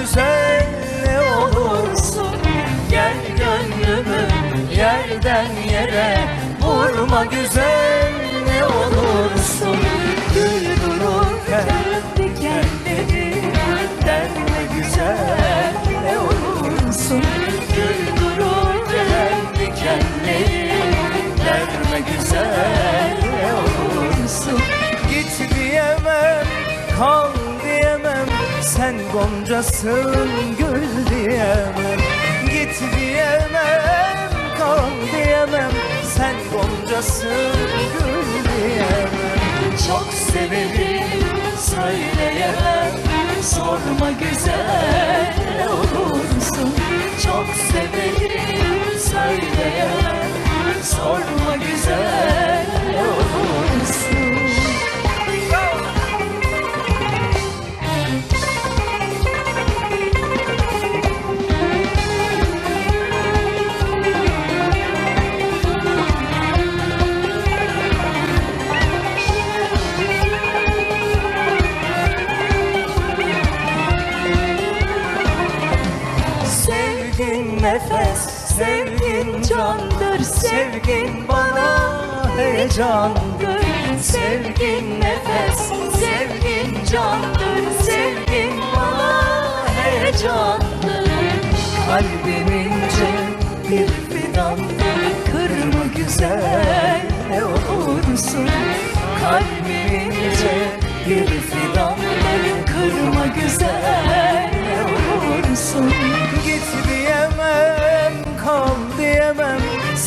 güzel ne olursun. Gel gönlümü yerden yere Vurma güzel ne olursun. Sen goncasın, gül diyemem Git diyemem, kal diyemem. Sen goncasın, gül diyemem. Çok severim söyleyemem Sorma güzel nefes, sevgin candır Sevgin bana heyecandır. Sevgin nefes, sevgin candır Sevgin bana heyecandır. Kalbim ince bir fidandır Kırma güzel ne olursun. Kalbim ince bir fidandır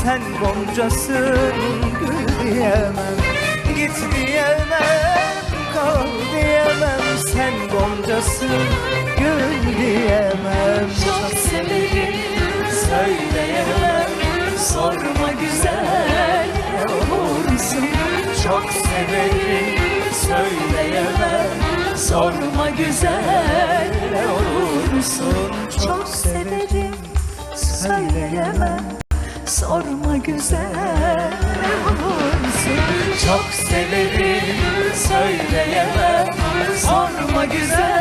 Sen goncasın, gül diyemem Git diyemem, kal diyemem Sen goncasın, gül diyemem Çok severim söyleyemem Sorma güzel ne olursun Çok severim söyleyemem Sorma güzel ne olursun Çok severim söyleyemem Sorma güzel olursun. Çok severim söyleyemem. Sorma güzel